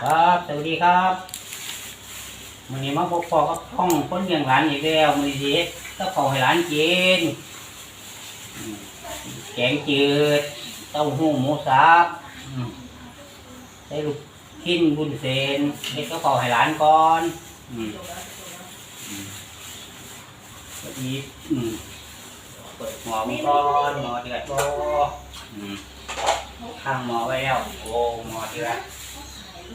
ครับสวัสดีครับวันนี้มาพบพ่อกับห้องคนเลี้ยงหลานอีกแล้วมือนี้ก็ขอให้หลานกินแกงจืดเต้าหู้หมูสับใส่ลูกชิ้นบุญเซนเด็กก็ขอให้หลานก่อนอืมอืมสวัสดีเปิดหม้อมก่อนหม้อเดือดบ่อืมข้างหม้อไว้แล้วโอ้หม้อเดือด ใส่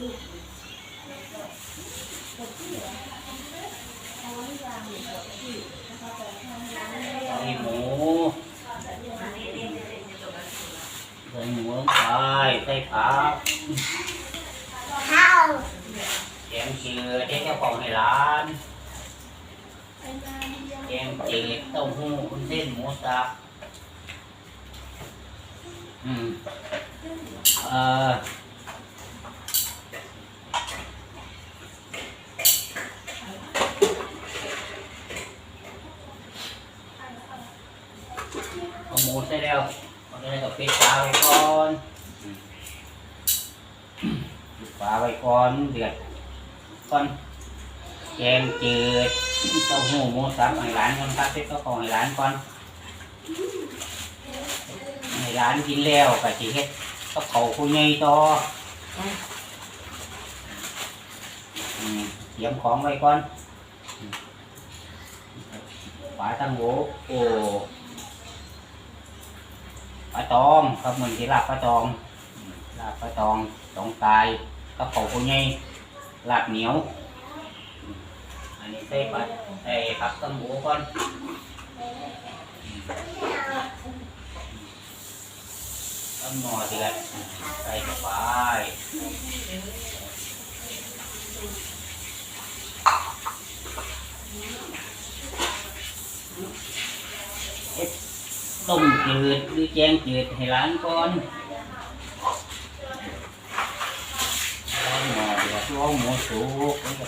หมูใส่หมูลงไปใส่ผักข้าวแกงจืดเด็กเจ้าของในร้านแกงจืดเต้าหู้คุณเส้นห มูใส่แล้วเอาได้กับปิดฝาไว้ก่อนปิดฝาไว้ก่อนเดือดก่อนแกงจืดเต้าหู้หมูสับให้ร้านก่อนครับเป็ดก็ของให้ร้านก่อนให้ร้านกินแล้วก็สิเฮ็ดก็เขาผู้ใหญ่ต่อเตรียมของไว้ก่อนอืมฝาตั้งโหโอ้ ปลาตองครับเหมือนที่ลาบปลาตองลาบปลาตองตองตายก็เขาผู้ใหญ่ลาบเหนียว อันนี้ใส่ปลาใส่ผักตั้งโหก่อนต้นหม้อเดือดใส่เข้าไป ต้มจืดหรือแกงจืดให้ร้านก่อนร้อนหมอเดือดร้อนหมูสุกแล้วก็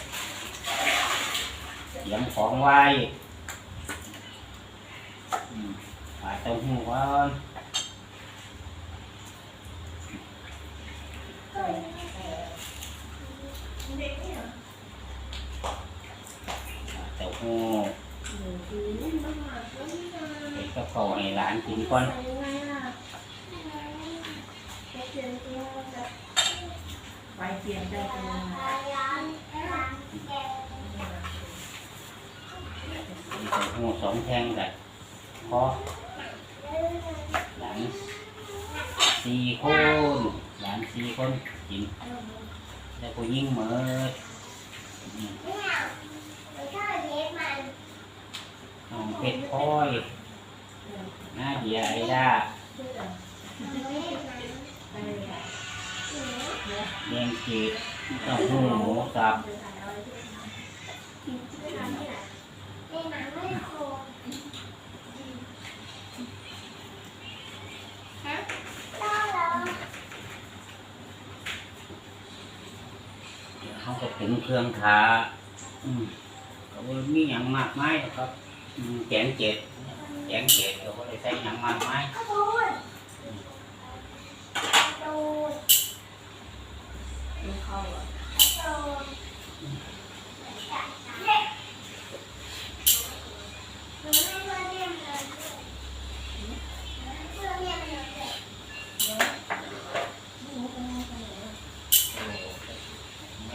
เตรียมของไว้อืมปลาเต้าหู้ก่อนปลาเต้าหู้เด็กก็ขอให้ร้านกินก่อน ไปเตรียมได้เป็นยังไงมีเต้าหู้สองแทงแบบพอหลานสี่คนหลานสี่คนกินแล้วก็ยิ่งเหมือดอืมน้องเพชรพลอยหน้าเดียไอ้ด้า แดงจืดเต้าหู้หมูสับเขาก็ถึงเครื่องทาอืมก็บ่มีอย่างมากมายหรอกครับแกงเจ็ดแกงเจ็ดก็บ่ได้ใส่อย่างมากมาย ดูเข้าอะ แ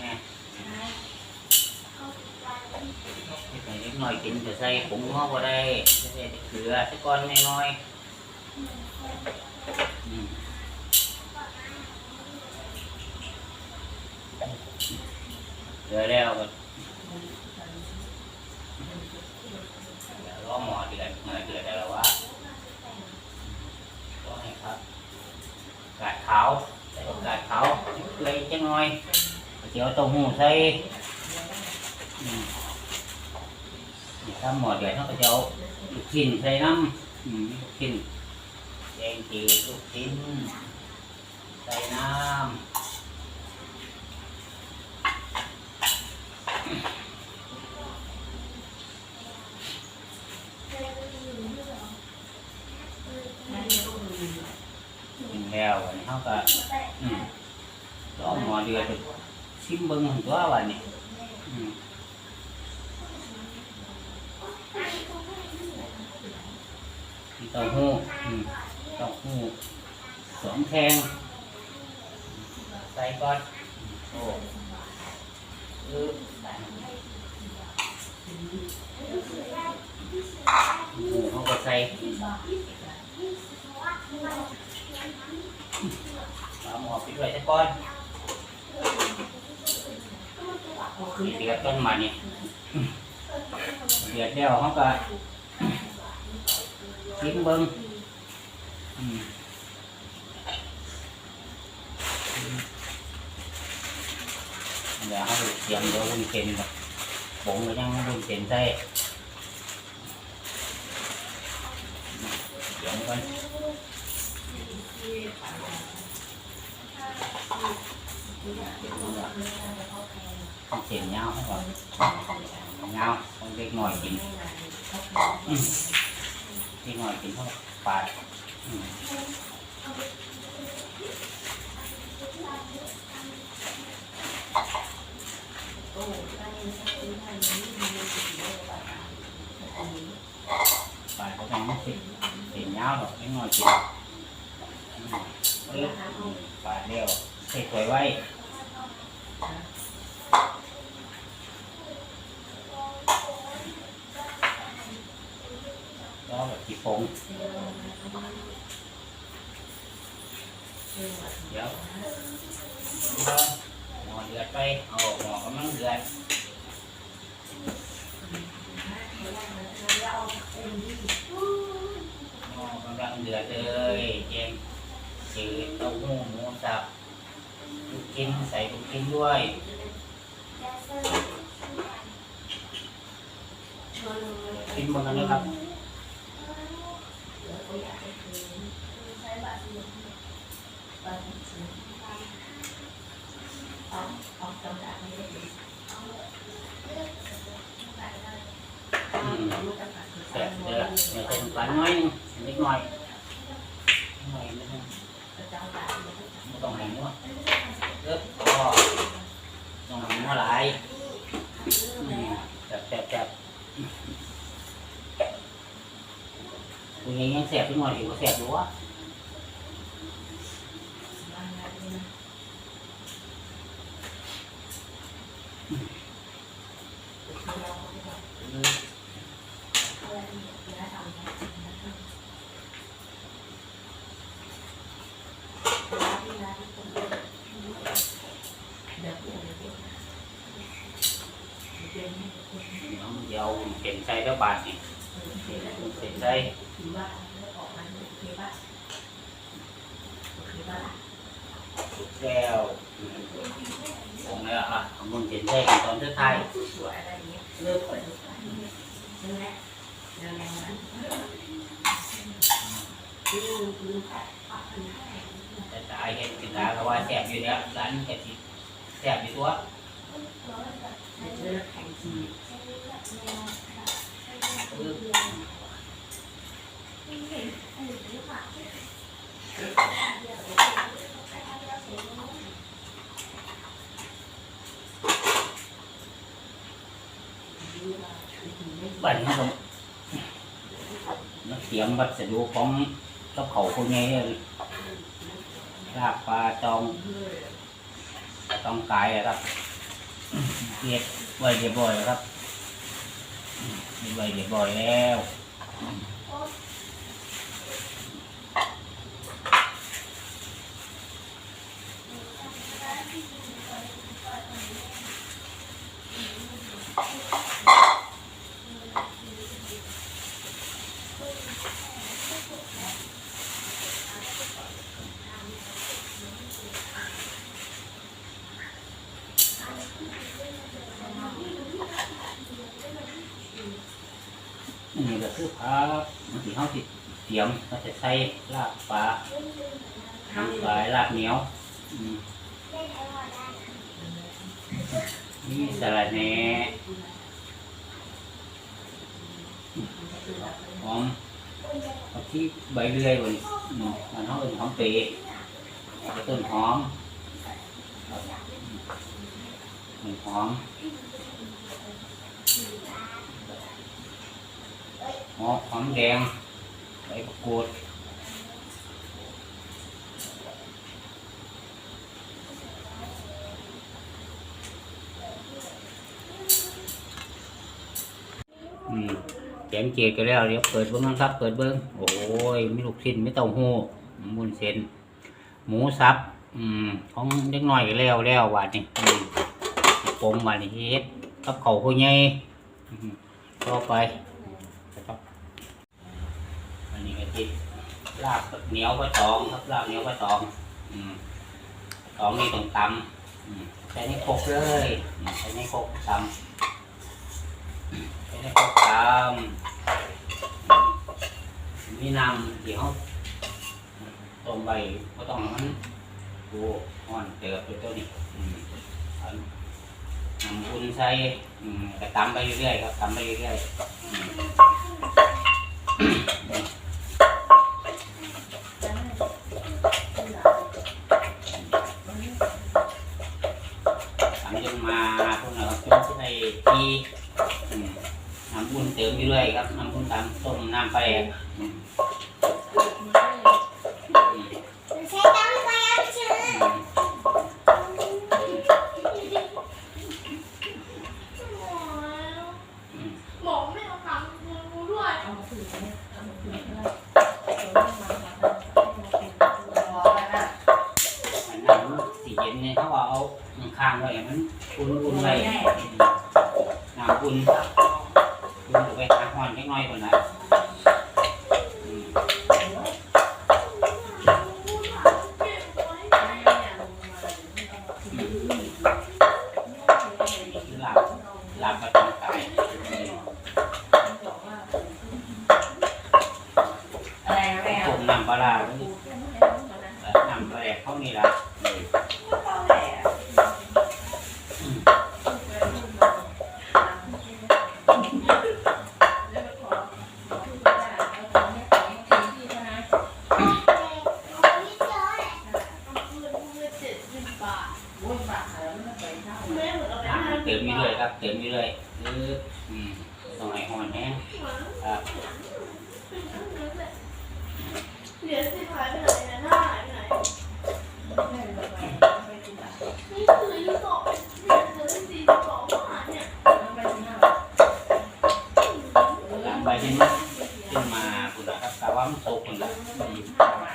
ม่ใส่เล็ก น้อยกินจะใส่ผงเขาก็ได้จะใส่เกลือสักก้อนน้อยๆเกลือแล้วก็เดี๋ยวรอหมอเดือดเมื่อเดือดแล้วว่าก็ให้ครับกาดขาวใส่กาดขาวเกลือจังน่อยเจียวเต้าหู้ใส่อืม นี่ถ้าหมอเดือดเขาก็จะเอาลูกชิ้นใส่น้ำอืมลูกชิ้นแดงจืดลูกชิ้นใส่น้ำกินแล้วอันนี้เขาก็อืมรอหมอเดือดชิมเบิ้งตัววันนี้อืมมีเต้าหู้อืมเต้าหู้สอง แทงใส่ก่อนโอ้เออหเขาก็ใส่เอาหมอไปด้วยสักก้อนเดือดต้นมานี่เดือดแล้วเขาก็ทิ้งเบิ้งอืมเดี๋ยวเขาไปเตรียมเดี๋ยววุ้นเส้นกับผงก็ยังวุ้นเส้นใส่เดี๋ยวก่อนต้องเส้นยาวให้ก่อนยาวต้องเล็กหน่อยกินอืมเล็กหน่อยกินเท่าปา ดอืมปาดเขาต้องเส้นเส้นยา เดือดไปเอาหมอกำลังเดือดหมอกำลังเดือดเลยเจมจืดเต้าหู้หมูสับลูกชิ้นใส่ลูกชิ้นด้วยกินหมดแล้วนะครับ อืมแต่เดี๋ยวเดี๋ยวเป็นปลาน้อยหนึงนิดหน่อยนิดหน่อยนิดหนึง ไม่ต้องให้มั่วเลิกก็ต้องทำมั่วหลายอืมจับจับบคุณยังยังแสบนิดหน่อยอยู่ก็แสบอยู่วะอืม เดี๋ยวเดี๋ยวเห็นใจแล้วบาดนี่เห็นใจ สุดแล้วตรงนี้อะของมึงเห็นใจกันตอนเธอไทยเลิกแต่ตายเห็นกินตาก็ว่าแสบอยู่เนี่ยร้านนี้ก็สิแสบอยู่ตัวอือบั ดนี้ผมเตรียมวัสดุของกับเขาพวกนี้เลาบปลาจองจองกายครับเก็บไว้เรียบร้อยครับเก็บไว้เรียบร้อยแล้ว อันี่ก็คือพักมันสีห้องติเตรียมมันจะใส่ลาบปลาน้ำปลาลาบเหนียวนี่สลัดแหน่หอมเอาที่ใบเลื่อยบนมันห้องอื่นหอมเปรย์ต้นหอมหนึ่งหอม หอมหอมแดงใบประกูดอืมแกงเจดกันแล้วเดี๋ยวเปิดเบิ้งครับ เปิดเบิ้งโอ้ยมีลูกชิ้นไม่เต้าหู้มุนเส้นหมูสับ อืม ของเล็กน้อยก็แล้วแล้ววาดนี่อืมปมวาดนี่เฮ็ดกับเขาวผู้ใหญ่อืมต่อไปนะครับ อันลาบเหนียวไปตองครับลาบเหนียวไปตองอืมตองนี่ต้องตำอืมใส่ในครกเลยอืมใส่ในครกตำอืมใส่ในครกตำมีน้ำเดี๋ยวต้มใบก็ต้องมันดูอ่อนเติบไปตัวนี้อืมน้ำอุ่นใส่อืมก็ตำไปเรื่อยๆครับตำไปเรื่อยๆ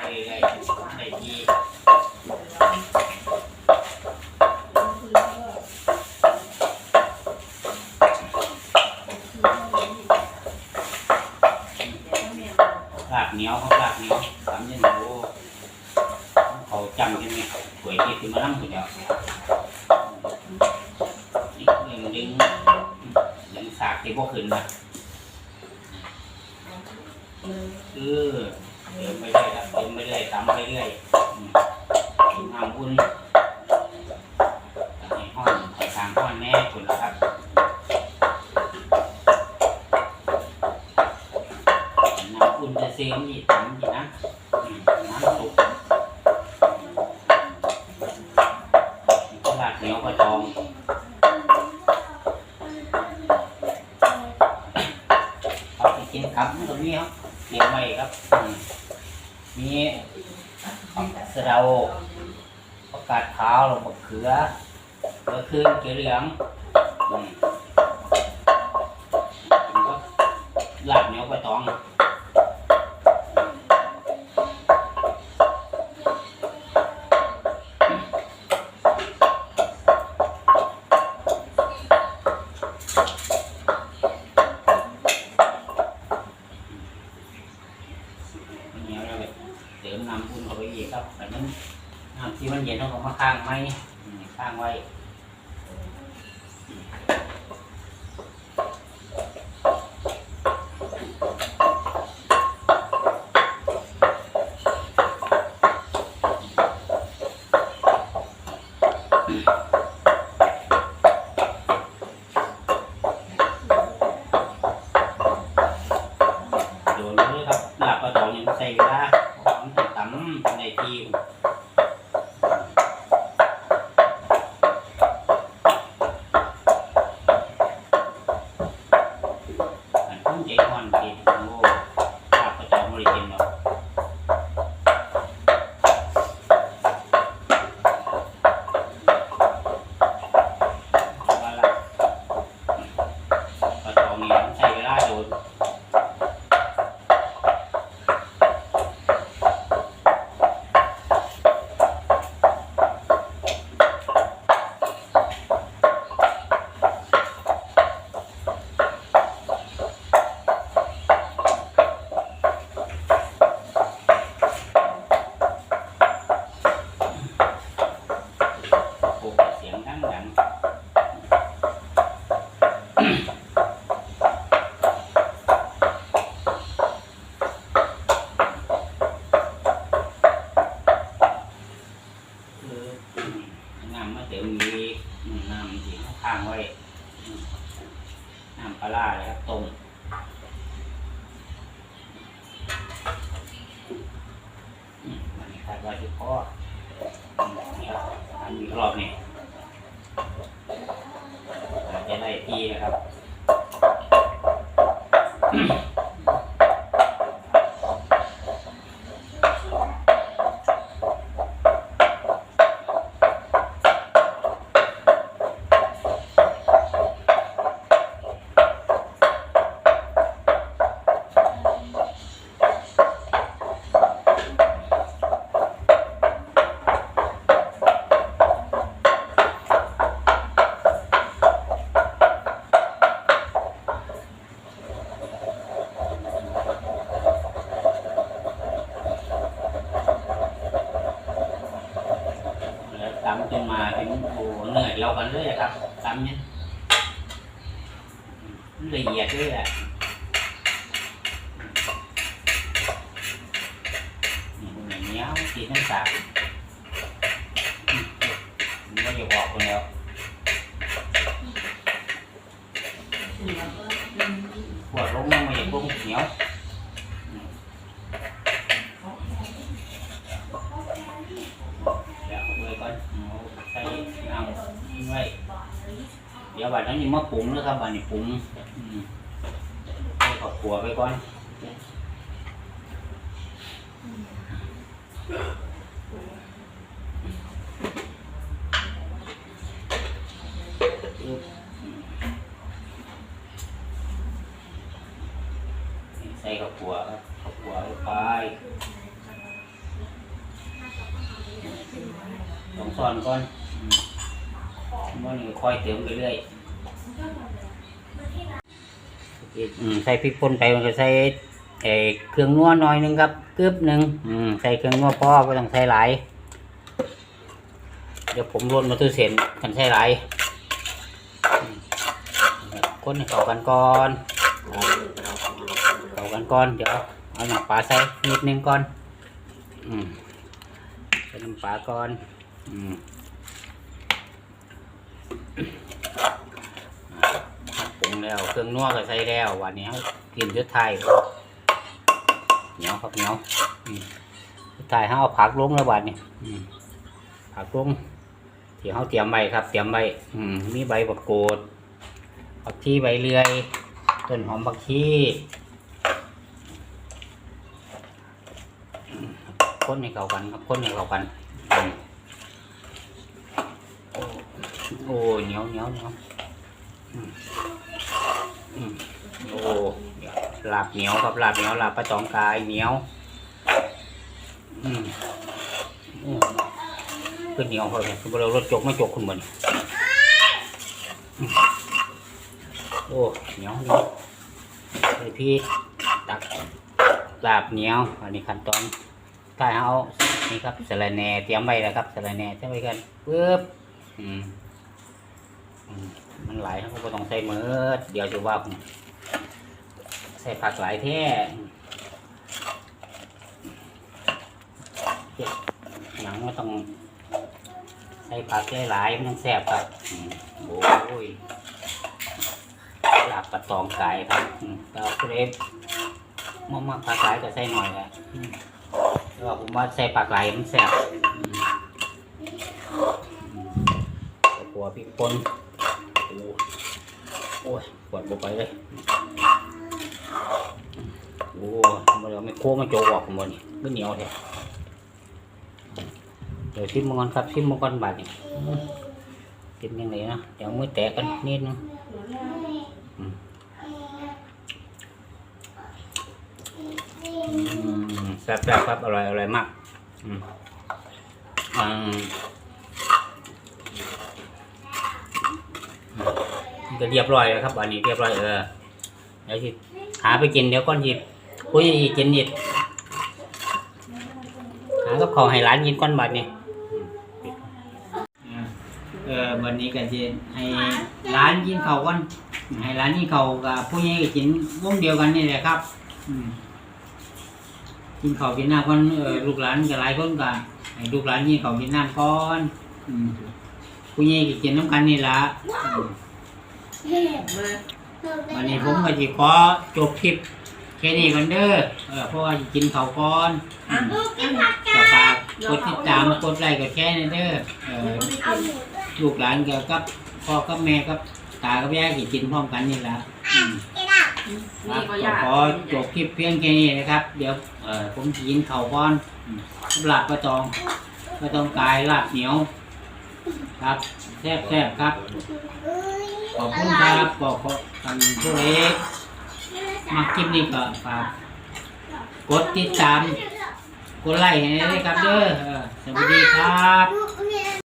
ไปเรื่อยๆได้ที่ลาบเหนียวครับลาบเหนียวสามเย็นโอ้เขาจำใช่ไหมสวยที่มานั่งค น้ำอุ่นจะเสียงนี่ตำนี่นะน้ำสุกก็ลาดเหนียวกระตองเอาไปกินครับตรงนี้ครับเตรียมไว้ครับ มีผักสะเดาประกาศขาวลงมะเขือเกลือคืนเกลือเหลือง ย็นออกมาข้างไหม โอ้เหนื่อยเรากันเลยอะครับตำเนี่ยละเอี เดี๋ยวบัดนั้มาปรุงนะครับบัดนี้ปรุงใส่ข้าวขัวไปก่อนใส่ข้าวขัวครับข้าวขัวไปลองซ่อนก่อน ค่อยเติมไปเรื่อยอืมใส่พริกป่นไปมันก็ใส่เอเครื่องนัวหน่อยหนึงครับกึบหนึ่งอืมใส่เครื่องนัวพอไม่ต้องใส่หลาย เดี๋ยวผมรวนมาตู้เสียนกันใส่หลายคนให้เข้ากันก่อนเข้ากันก่อนเดี๋ยวเอาหน้ำปลาใส่นิดนึงก่อน อืมใส่น้ำปลาก่อน อืม ปรุงแล้วเครื่องนัวก็ใส่แล้ววันนี้เขากินชุดไทยเหนียวครับเหนียวยุดไทยเขาเอาผักลงแล้ววันนี้ผักลงที่เขาเตรียมไว้ครับ เตรียมไว้อืมมีใบบักกูดผักชีใบเลื่อยต้นหอมผักชีอืมคนให้เข้ากันครับคนให้เข้ากันอืมโอ้ โอ้เหนียวเหนียวเหนียวโอ้ลาบเหนียวครับลาบเหนียวลาบปลาจองกายเหนียวอืมอืมคือเหนียวเขาเลยคือเรารถจกไม่จกคุณเหมือนโอ้เหนียวเหนียวใส่พริกตักลาบเหนียวอันนี้ขั้นตอนถ้าเอานี่ครับสะระแหน่เตรียมไว้แล้วครับสะระแหน่เตรียมไว้กันปึ๊บอืม มันไหลายเขาก็ต้องใส่มือเดี๋ยวจะว่าใส่ผักหลายแท้เฮ็ดหนังไม่ต้องใส่ผักหลายมันแซ่บครับโอ้ยหลาบปลาตองไก่ครับอืมแล้วก็เลยมากมากปลาไก่ก็ใส่หน่อยแหละอืมแล้วก็ผมว่าใส่ปลาไก่มันแซ่บหัวพริกป่น วดบไปเลยโอ้มันเราไม่โค้งไม่โจกออกหมดนี่ก็เหนียวแท้เดี๋ยวชิมมังกรครับชิมมังกรบาดนี่อืมยังไงนะเดี๋ยวมือแตกกันนิดนึงแซ่บๆครับอร่อยอร่อยมาก อืมอ่า ก็เรียบร้อยแล้วครับ อันนี้เรียบร้อยเออเดี๋ยวสิหาไปกินเดี๋ยวก่อนหยิบคุยอีกกินหยิบหากับของให้ร้านกินก้อนบัดนี่เออวันนี้ก็จะให้ร้านกินเขาวก่อนให้ร้านกินเขาวกับผู้ใหญ่ก็กินวงเดียวกันนี่แหละครับอืมกินเขาวกินน้ำก่อนเออลูกหลานก็หลายคนก็ให้ลูกหลานกินเขาวกินน้ำก่อนอืมผู้ใหญ่ก็กินน้ำกันนี่ละอืม วันนี้ผมก็จะขอจบคลิปแค่นี้ก่อนเด้อเออเพราะว่าจะกินข้าวก่อนอืมก็ฝากกดติดตามกดไลค์กดแชร์หน่อยเด้อเออลูกหลานเกี่ยวกับพ่อกับแม่กับตากับยายก็กินพร้อมกันนี่ละอืมกินอะครับก็ขอจบคลิปเพียงแค่นี้นะครับ เดี๋ยวเออผมจะกินข้าวก่อนอืมลาบกระตองกระตองกายลาบเหนียว ครับแซ่บแซ่บครับ เอ้ย ขอบคุณครับบอกขอทำผู้เอกมาคลิปนี้ก็ฝากกดติดตาม กดไลค์ให้ด้วยครับเด้อเออสวัสดีครับ